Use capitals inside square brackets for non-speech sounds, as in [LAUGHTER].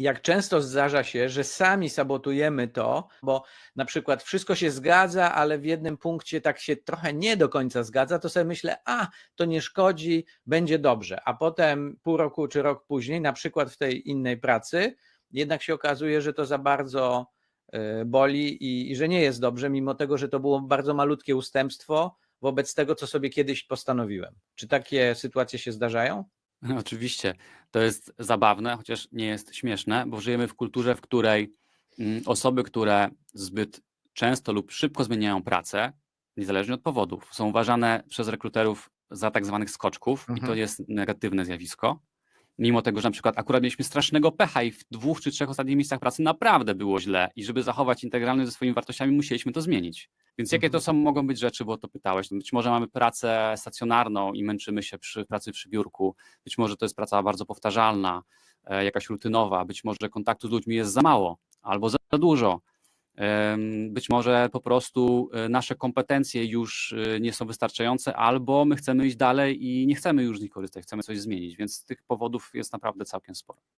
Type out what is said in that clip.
jak często zdarza się, że sami sabotujemy to, bo na przykład wszystko się zgadza, ale w jednym punkcie tak się trochę nie do końca zgadza, to sobie myślę, a to nie szkodzi, będzie dobrze. A potem pół roku czy rok później, na przykład w tej innej pracy, jednak się okazuje, że to za bardzo y, boli i, i że nie jest dobrze, mimo tego, że to było bardzo malutkie ustępstwo wobec tego, co sobie kiedyś postanowiłem. Czy takie sytuacje się zdarzają? [LAUGHS] Oczywiście, to jest zabawne, chociaż nie jest śmieszne, bo żyjemy w kulturze, w której mm, osoby, które zbyt często lub szybko zmieniają pracę, niezależnie od powodów, są uważane przez rekruterów za tak zwanych skoczków i to Mhm. jest negatywne zjawisko. Mimo tego, że na przykład akurat mieliśmy strasznego pecha i w dwóch czy trzech ostatnich miejscach pracy naprawdę było źle i żeby zachować integralność ze swoimi wartościami, musieliśmy to zmienić. Więc jakie to Mhm. są, mogą być rzeczy, bo to pytałeś. No Być może mamy pracę stacjonarną i męczymy się przy pracy przy biurku. Być może to jest praca bardzo powtarzalna, e, jakaś rutynowa. Być może kontaktu z ludźmi jest za mało albo za dużo. Być może po prostu e, nasze kompetencje już e, nie są wystarczające, albo my chcemy iść dalej i nie chcemy już z nich korzystać, chcemy coś zmienić, więc tych powodów jest naprawdę całkiem sporo.